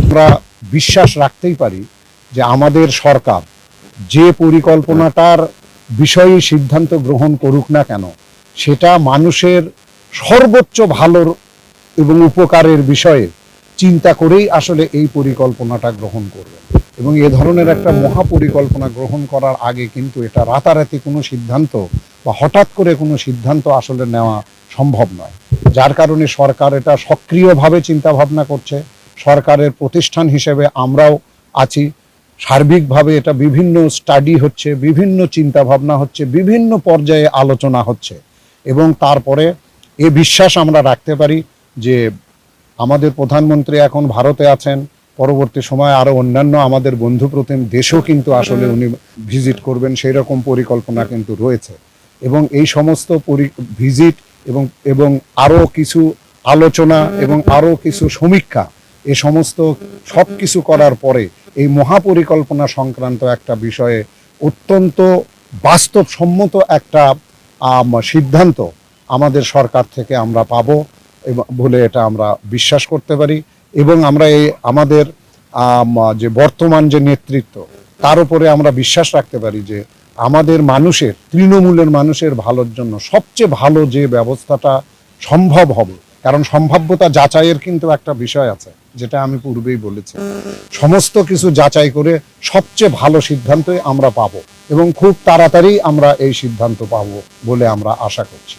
আমরা বিশ্বাস রাখতেই পারি যে আমাদের সরকার যে পরিকল্পনাটার বিষয়ে সিদ্ধান্ত গ্রহণ করুক না কেন, সেটা মানুষের সর্বোচ্চ ভালোর এবং উপকারের বিষয়ে চিন্তা করেই আসলে এই পরিকল্পনাটা গ্রহণ করবে এবং এ ধরনের একটা মহা পরিকল্পনা গ্রহণ করার আগে কিন্তু এটা রাতারাতি কোনো সিদ্ধান্ত বা হঠাৎ করে কোনো সিদ্ধান্ত আসলে নেওয়া সম্ভব নয়। যার কারণে সরকার এটা সক্রিয়ভাবে চিন্তা ভাবনা করছে। সরকারের প্রতিষ্ঠান হিসেবে আমরাও আছি। সার্বিকভাবে এটা বিভিন্ন স্টাডি হচ্ছে, বিভিন্ন চিন্তা ভাবনা হচ্ছে, বিভিন্ন পর্যায়ে আলোচনা হচ্ছে। এবং তারপরে এ বিশ্বাস আমরা রাখতে পারি যে আমাদের প্রধানমন্ত্রী এখন ভারতে আছেন পরবর্তী সময়ে আরও অন্যান্য আমাদের বন্ধু প্রতিম দেশও কিন্তু আসলে উনি ভিজিট করবেন সেই রকম পরিকল্পনা কিন্তু রয়েছে। এবং এই সমস্ত ভিজিট এবং এবং আরও কিছু আলোচনা এবং আরও কিছু সমীক্ষা এ সমস্ত সব কিছু করার পরে এই মহাপরিকল্পনা সংক্রান্ত একটা বিষয়ে অত্যন্ত বাস্তবসম্মত একটা সিদ্ধান্ত আমাদের সরকার থেকে আমরা পাবো। বলে এটা আমরা বিশ্বাস করতে পারি এবং আমরা এই আমাদের আম, যে বর্তমান যে নেতৃত্ব তার উপরে আমরা বিশ্বাস রাখতে পারি যে আমাদের মানুষের তৃণমূলের মানুষের ভালোর জন্য সবচেয়ে ভালো যে ব্যবস্থাটা সম্ভব হবে কারণ সম্ভাব্যতা যাচাইয়ের কিন্তু একটা বিষয় আছে যেটা আমি পূর্বেই বলেছি। সমস্ত কিছু যাচাই করে সবচেয়ে ভালো সিদ্ধান্তই আমরা পাবো এবং খুব তাড়াতাড়ি আমরা এই সিদ্ধান্ত পাবো বলে আমরা আশা করছি।